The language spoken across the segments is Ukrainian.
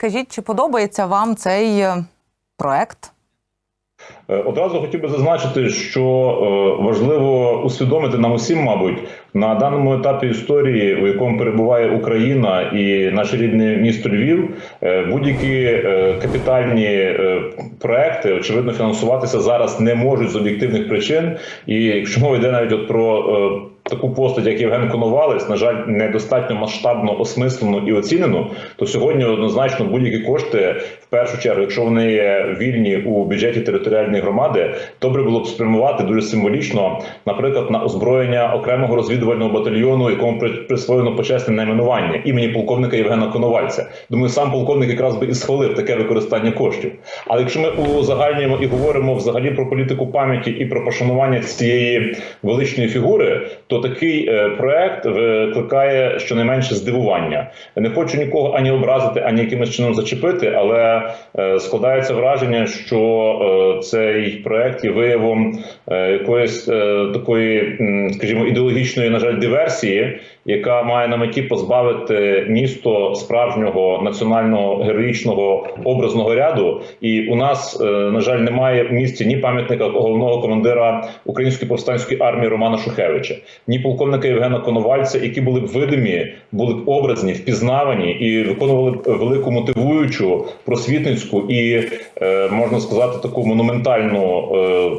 Скажіть, чи подобається вам цей е, проект? Е, Одразу хотів би зазначити, що е, важливо усвідомити нам усім, мабуть, на даному етапі історії, у якому перебуває Україна і наше рідне місто Львів, будь-які капітальні проекти, очевидно, фінансуватися зараз не можуть з об'єктивних причин. І якщо мова йде навіть от про таку постать, як Євген Коновалець, на жаль, недостатньо масштабно осмислено і оцінено, то сьогодні однозначно будь-які кошти, першу чергу, якщо вони є вільні у бюджеті територіальної громади, добре було б спрямувати дуже символічно, наприклад, на озброєння окремого розвідувального батальйону, якому при- присвоєно почесне найменування імені полковника Євгена Коновальця. Думаю, сам полковник якраз би і схвалив таке використання коштів. Але якщо ми узагальнюємо і говоримо взагалі про політику пам'яті і про пошанування цієї величної фігури, то такий е, проект викликає щонайменше здивування. Не хочу нікого ані образити, ані якимось чином зачепити, але е, складається враження, що е, цей проект є виявом е, якоїсь такої, скажімо, ідеологічної, на жаль, диверсії, яка має на меті позбавити місто справжнього національного героїчного образного ряду. І у нас, е, на жаль, немає в місті ні пам'ятника головного командира української повстанської армії Романа Шухевича, ні полковника Євгена Коновальця, які були б видимі, були б образні, впізнавані і виконували б велику мотивуючу, просвітницьку і е, можна сказати таку монументальну е,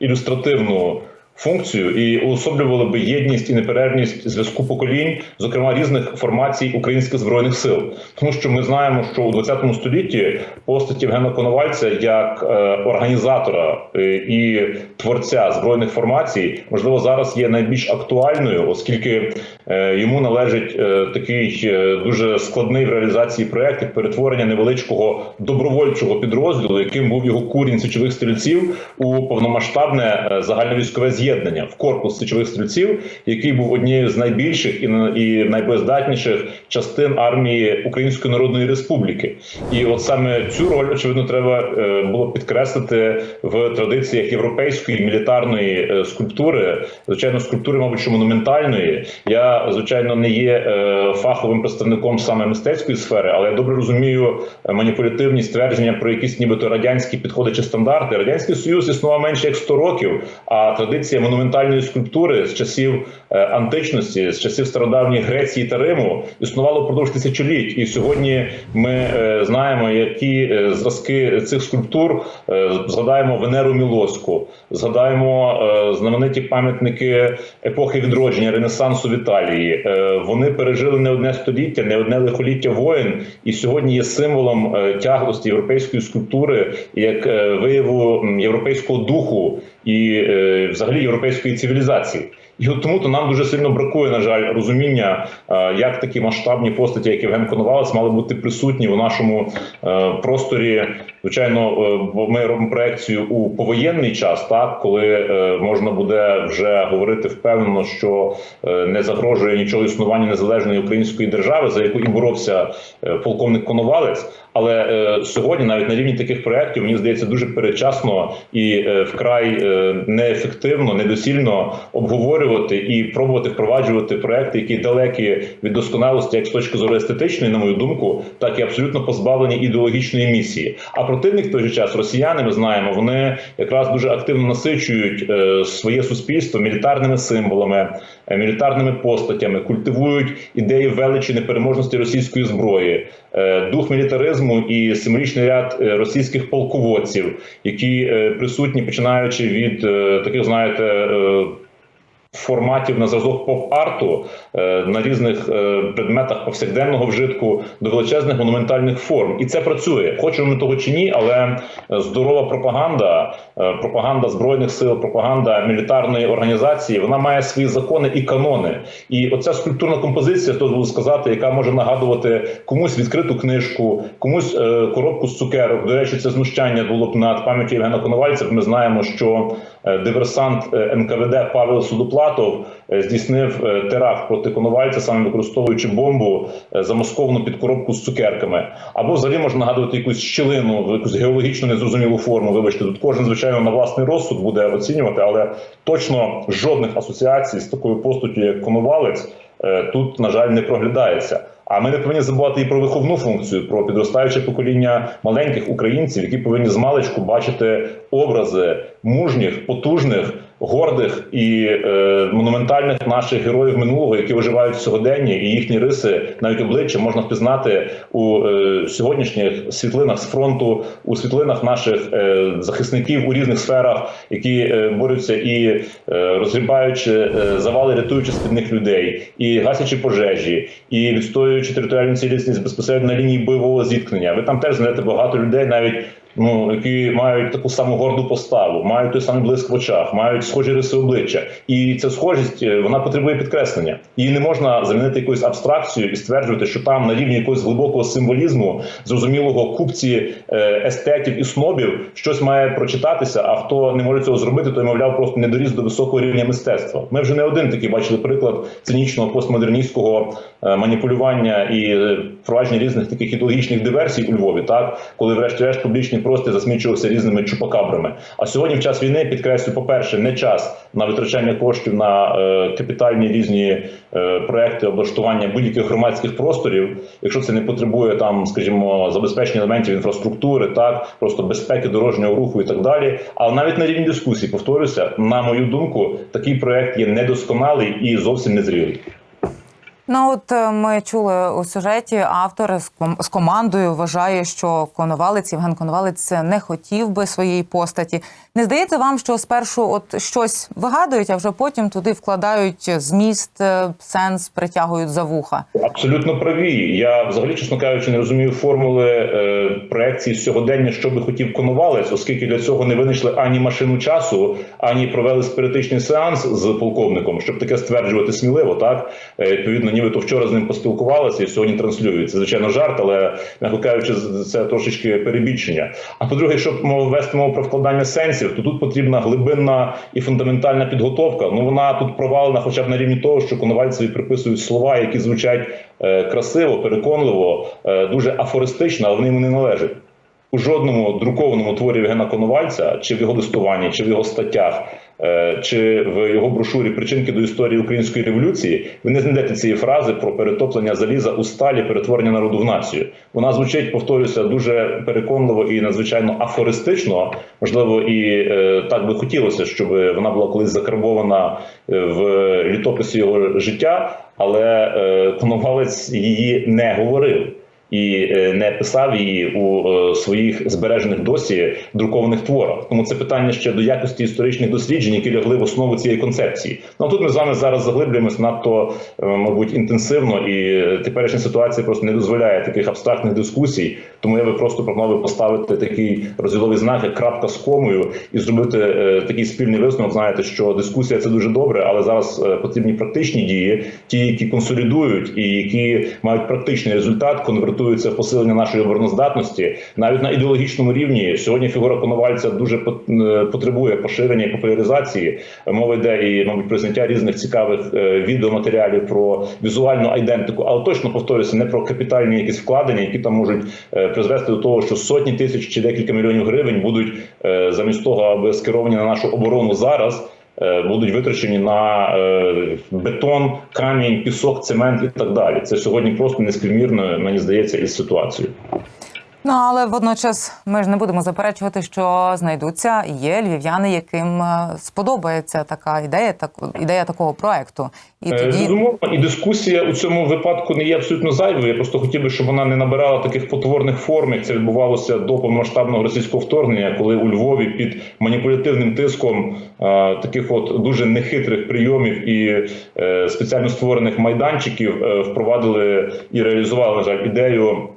ілюстративну функцію і уособлювали би єдність і неперервність зв'язку поколінь, зокрема різних формацій українських збройних сил, тому що ми знаємо, що у 20 столітті постать Євгена Коновальця як е, організатора е, і творця збройних формацій, можливо, зараз є найбільш актуальною, оскільки е, йому належить такий дуже складний в реалізації проект як перетворення невеличкого добровольчого підрозділу, яким був його курінь січових стрільців у повномасштабне загальновійськове з'єднання в корпус січових стрільців, який був однією з найбільших і, на- і найбоєздатніших частин армії Української Народної Республіки. І от саме цю роль очевидно треба е, було підкреслити в традиціях європейської мілітарної е, скульптури, звичайно, скульптури, мабуть, що монументальної. Я звичайно не є е, фаховим представником саме мистецької сфери, але я добре розумію маніпулятивні ствердження про якісь нібито радянські підходи чи стандарти. Радянський Союз існував менше як 100 років, а традиція монументальної скульптури з часів е, античності, з часів стародавньої Греції та Риму існувало впродовж тисячоліть. І сьогодні ми е, знаємо, які е, зразки цих скульптур згадаємо Венеру Мілоську, згадаємо знамениті пам'ятники епохи відродження, Ренесансу в Італії. Вони пережили не одне століття, не одне лихоліття воїн, і сьогодні є символом тяглості європейської скульптури як вияву європейського духу і е, взагалі європейської цивілізації. І от тому то нам дуже сильно бракує, на жаль, розуміння, е, як такі масштабні постаті, як Євген Коновалець, мали бути присутні у нашому е, просторі. Звичайно, бо ми робимо проекцію у повоєнний час, так коли можна буде вже говорити впевнено, що не загрожує нічого існування незалежної української держави, за яку і боровся полковник Коновалець. Але е, сьогодні, навіть на рівні таких проєктів, мені здається, дуже передчасно і е, вкрай е, неефективно, недосільно обговорювати і пробувати впроваджувати проекти, які далекі від досконалості, як з точки зору естетичної, на мою думку, так і абсолютно позбавлені ідеологічної місії. А противник в той же час, росіяни, ми знаємо, вони якраз дуже активно насичують е, своє суспільство мілітарними символами, е, мілітарними постатями, культивують ідеї величі непереможності російської зброї, е, дух мілітаризму і символічний ряд е, російських полководців, які е, присутні, починаючи від е, таких, знаєте. Форматів на зразок поп-арту е, на різних е, предметах повсякденного вжитку до величезних монументальних форм, і це працює. Хочемо ми того чи ні, але е, здорова пропаганда, пропаганда збройних сил, пропаганда мілітарної організації, вона має свої закони і канони. І оця скульптурна композиція, хто буду сказати, яка може нагадувати комусь відкриту книжку, комусь коробку з цукерок. До речі, це знущання було б над пам'яттю Євгена Коновальця. Ми знаємо, що диверсант е, НКВД Павел Судоплатов е, здійснив е, теракт проти Коновальця, саме використовуючи бомбу е, замасковану під коробку з цукерками. Або взагалі можна нагадувати якусь щілину, якусь геологічно незрозумілу форму. Вибачте, тут кожен звичайно на власний розсуд буде оцінювати, але точно жодних асоціацій з такою постаттю, як Коновалець, е, тут на жаль не проглядається. А ми не повинні забувати і про виховну функцію, про підростаюче покоління маленьких українців, які повинні з маличку бачити образи мужніх, потужних, гордих і е, монументальних наших героїв минулого, які виживають в сьогоденні, і їхні риси, навіть обличчя можна впізнати у е, сьогоднішніх світлинах з фронту, у світлинах наших е, захисників у різних сферах, які е, борються і е, розгрібаючи е, завали, рятуючи спідних людей, і гасячи пожежі, і відстоюючи територіальну цілісність безпосередньо на лінії бойового зіткнення. Ви там теж знайдете багато людей, навіть ну які мають таку саму горду поставу, мають той самий блиск в очах, мають схожі риси обличчя, і ця схожість е, вона потребує підкреслення. Її не можна замінити якоюсь абстракцією і стверджувати, що там на рівні якогось глибокого символізму, зрозумілого купці е, естетів і снобів щось має прочитатися. А хто не може цього зробити, той мовляв просто не доріс до високого рівня мистецтва. Ми вже не один такий бачили приклад цинічного постмодерністського е, маніпулювання і впровадження різних таких ідеологічних диверсій у Львові, так коли, врешті-решт, публічний простір засмічувався різними чупакабрами. А сьогодні, в час війни, підкреслю, по-перше, не час на витрачання коштів на е, капітальні різні е, проекти облаштування будь-яких громадських просторів, якщо це не потребує там, скажімо, забезпечення елементів інфраструктури, так просто безпеки дорожнього руху і так далі. Але навіть на рівні дискусії, повторюся, на мою думку, такий проект є недосконалий і зовсім незрілий. Ну от е, ми чули у сюжеті, автор з ком- з командою вважає, що Коновалець Євген Коновалець не хотів би своєї постаті. Не здається вам, що спершу от щось вигадують, а вже потім туди вкладають зміст, е, сенс, притягують за вуха. Абсолютно праві. Я взагалі, чесно кажучи, не розумію формули е, проекції сьогодення, що би хотів конувалець, оскільки для цього не винайшли ані машину часу, ані провели спиритичний сеанс з полковником, щоб таке стверджувати сміливо. Так Е, відповідно, нібито вчора з ним поспілкувалися і сьогодні транслюють. Це звичайно жарт, але з- це трошечки перебільшення. А по-друге, якщо вести мову про вкладання сенсів, то тут потрібна глибинна і фундаментальна підготовка. Ну вона тут провалена, хоча б на рівні того, що конувальцеві приписують слова, які звучать е, красиво, переконливо, е, дуже афористично, але вони йому не належать. У жодному друкованому творі Євгена Коновальця, чи в його листуванні, чи в його статтях, чи в його брошурі Причинки до історії української революції, ви не знайдете цієї фрази про перетоплення заліза у сталі, перетворення народу в націю. Вона звучить, повторюся, дуже переконливо і надзвичайно афористично. Можливо, і е, так би хотілося, щоб вона була колись закарбована е, в літописі його життя, але е, Коновалець її не говорив і е, не писав її у е, своїх збережених досі друкованих творах. Тому це питання ще до якості історичних досліджень, які лягли в основу цієї концепції. Ну а тут ми з вами зараз заглиблюємось надто, е, мабуть, інтенсивно, і теперішня ситуація просто не дозволяє таких абстрактних дискусій. Тому я би просто пропонував поставити такий розділовий знак, як крапка з комою, і зробити такий спільний висновок. Знаєте, що дискусія це дуже добре, але зараз потрібні практичні дії, ті, які консолідують і які мають практичний результат, конвертуються в посилення нашої обороноздатності, навіть на ідеологічному рівні. Сьогодні фігура Коновальця дуже е, потребує поширення і популяризації. Мова йде і, мабуть, про різних цікавих е, відеоматеріалів про візуальну айдентику, але точно повторюся, не про капітальні якісь вкладення, які там можуть е, призвести до того, що сотні тисяч чи декілька мільйонів гривень будуть замість того, аби скеровані на нашу оборону зараз. Е, Будуть витрачені на е, бетон, камінь, пісок, цемент і так далі. Це сьогодні просто неспівмірно, мені здається, із ситуацією. Ну але водночас ми ж не будемо заперечувати, що знайдуться є львів'яни, яким е, сподобається така ідея, так ідея такого проекту. І Е, тоді Безумовно, і дискусія у цьому випадку не є абсолютно зайвою. Я просто хотів би, щоб вона не набирала таких потворних форм, як це відбувалося до повномасштабного російського вторгнення, коли у Львові під маніпулятивним тиском е, таких от дуже нехитрих прийомів і е, спеціально створених майданчиків е, впровадили і реалізували жаль ідею.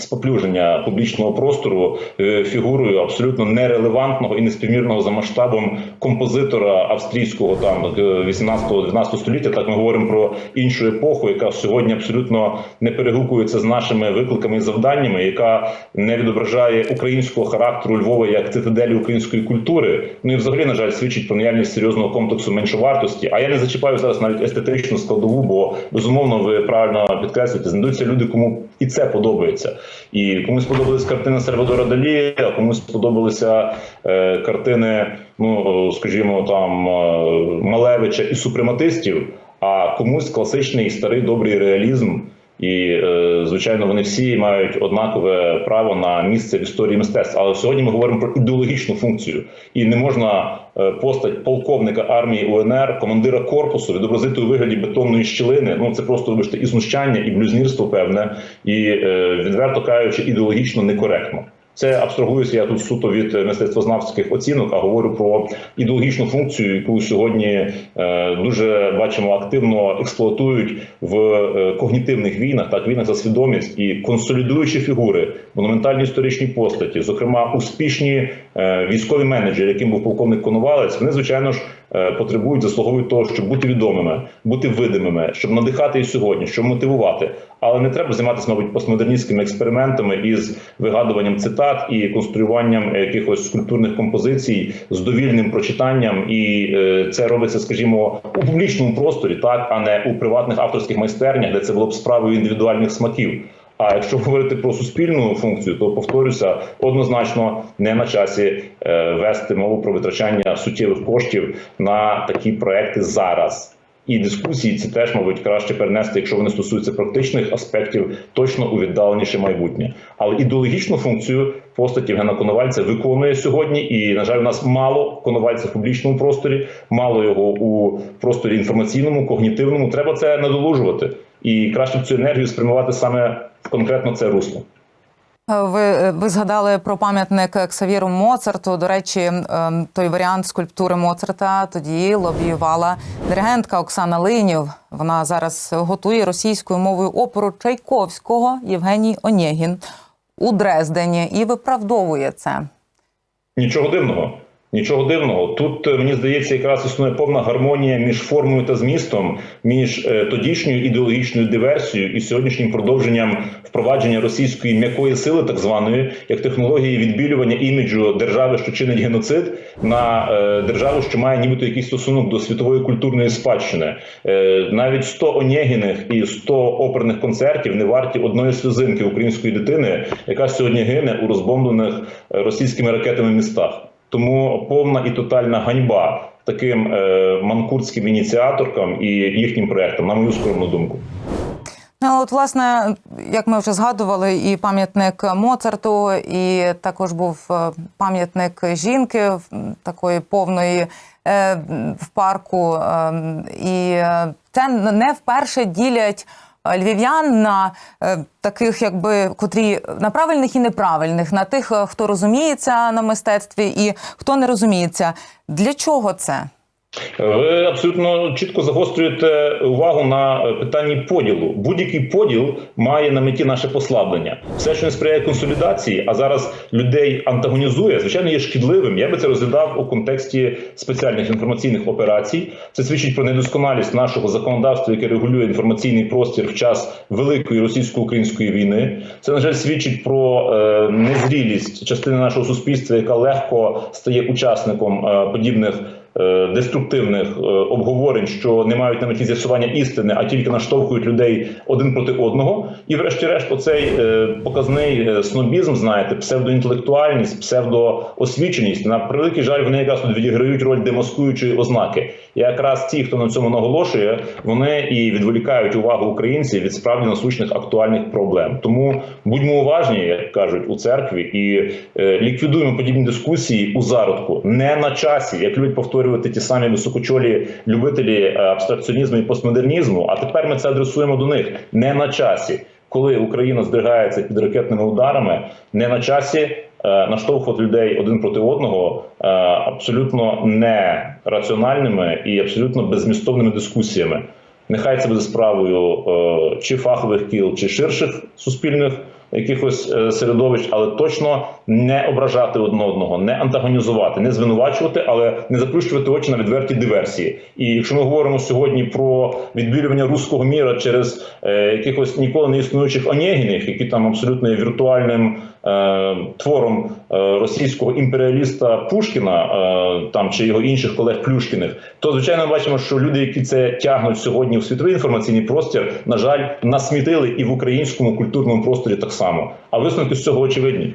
Споплюження публічного простору е, фігурою абсолютно нерелевантного і неспівмірного за масштабом композитора австрійського там 18-19 століття. Так ми говоримо про іншу епоху, яка сьогодні абсолютно не перегукується з нашими викликами і завданнями, яка не відображає українського характеру Львова як цитаделі української культури. Ну і взагалі, на жаль, свідчить про наявність серйозного комплексу меншовартості. А я не зачіпаю зараз навіть естетичну складову, бо безумовно ви правильно підкреслюєте, знайдуться люди, кому і це подобається. І комусь подобалась картина Сальвадора Далі, а комусь сподобалися е, картини, ну скажімо, там е, Малевича і супрематистів. А комусь класичний старий добрий реалізм, І е, звичайно, вони всі мають однакове право на місце в історії мистецтва. Але сьогодні ми говоримо про ідеологічну функцію, і не можна е, постать полковника армії УНР, командира корпусу відобразити у вигляді бетонної щілини. Ну це просто вибачте, і знущання, і блюзнірство певне, і е, відверто кажучи, ідеологічно некоректно. Це абстрагуюся я тут суто від мистецтвознавських оцінок, а говорю про ідеологічну функцію, яку сьогодні е, дуже бачимо активно експлуатують в е, когнітивних війнах, так війнах за свідомість і консолідуючі фігури, монументальні історичні постаті, зокрема успішні е, військові менеджери, яким був полковник Коновалець, вони звичайно ж. Е, Потребують, заслуговують того, щоб бути відомими, бути видимими, щоб надихати і сьогодні, щоб мотивувати. Але не треба займатися, мабуть, постмодерністськими експериментами із вигадуванням цитат і конструюванням якихось скульптурних композицій з довільним прочитанням, і е, це робиться, скажімо, у публічному просторі, так а не у приватних авторських майстернях, де це було б справою індивідуальних смаків. А якщо говорити про суспільну функцію, то повторюся, однозначно не на часі е, вести мову про витрачання суттєвих коштів на такі проекти зараз. І дискусії ці теж, мабуть, краще перенести, якщо вони стосуються практичних аспектів, точно у віддаленіше майбутнє. Але ідеологічну функцію постаті Євгена Коновальця виконує сьогодні. І, на жаль, у нас мало Коновальця в публічному просторі, мало його у просторі інформаційному, когнітивному. Треба це надолужувати. І краще цю енергію спрямувати саме в конкретно це русло. Ви, ви згадали про пам'ятник Ксавіру Моцарту. До речі, ем, той варіант скульптури Моцарта тоді лобіювала диригентка Оксана Линів. Вона зараз готує російською мовою оперу Чайковського Євгеній Онєгін у Дрездені і виправдовує це. Нічого дивного. Нічого дивного. Тут е, мені здається, якраз існує повна гармонія між формою та змістом, між е, тодішньою ідеологічною диверсією і сьогоднішнім продовженням впровадження російської м'якої сили, так званої, як технології відбілювання іміджу держави, що чинить геноцид, на е, державу, що має нібито якийсь стосунок до світової культурної спадщини. Навіть 100 Онєгіних і 100 оперних концертів не варті одної сльозинки української дитини, яка сьогодні гине у розбомблених російськими ракетами містах. Тому повна і тотальна ганьба таким е, манкуртським ініціаторкам і їхнім проектам, на мою скромну думку. Ну, от, власне, як ми вже згадували, і пам'ятник Моцарту, і також був е, пам'ятник жінки такої повної е, в парку. е, І це не вперше ділять львів'ян на е, таких, якби котрі на правильних і неправильних, на тих, е, хто розуміється на мистецтві і хто не розуміється. Для чого це? Ви абсолютно чітко загострюєте увагу на питанні поділу. Будь-який поділ має на меті наше послаблення. Все, що не сприяє консолідації, а зараз людей антагонізує, звичайно, є шкідливим. Я би це розглядав у контексті спеціальних інформаційних операцій. Це свідчить про недосконалість нашого законодавства, яке регулює інформаційний простір в час великої російсько-української війни. Це на жаль свідчить про е, незрілість частини нашого суспільства, яка легко стає учасником е, подібних. Е, Деструктивних е, обговорень, що не мають на меті з'ясування істини, а тільки наштовхують людей один проти одного. І, врешті-решт, оцей е, показний снобізм, знаєте, псевдоінтелектуальність, псевдоосвіченість. На превеликий жаль, вони якраз тут відіграють роль демаскуючої ознаки. І якраз ті, хто на цьому наголошує, вони і відволікають увагу українців від справді насущних актуальних проблем. Тому будьмо уважні, як кажуть у церкві, і ліквідуємо подібні дискусії у зародку, не на часі, як люблять повторювати ті самі високочолі любителі е, абстракціонізму і постмодернізму. А тепер ми це адресуємо до них не на часі. Коли Україна здригається під ракетними ударами, не на часі е, наштовхувати людей один проти одного е, абсолютно нераціональними і абсолютно беззмістовними дискусіями. Нехай це буде справою чи фахових кіл, чи ширших суспільних якихось е, середовищ, але точно не ображати одне одного, не антагонізувати, не звинувачувати, але не заплющувати очі на відверті диверсії. І якщо ми говоримо сьогодні про відбілювання руського міра через е, якихось ніколи не існуючих онєгіних, які там абсолютно є віртуальним е, твором е, російського імперіаліста Пушкіна, е, там чи його інших колег Плюшкіних, то звичайно бачимо, що люди, які це тягнуть сьогодні в світовий інформаційний простір, на жаль, насмітили і в українському культурному просторі так само. А висновки з цього очевидні.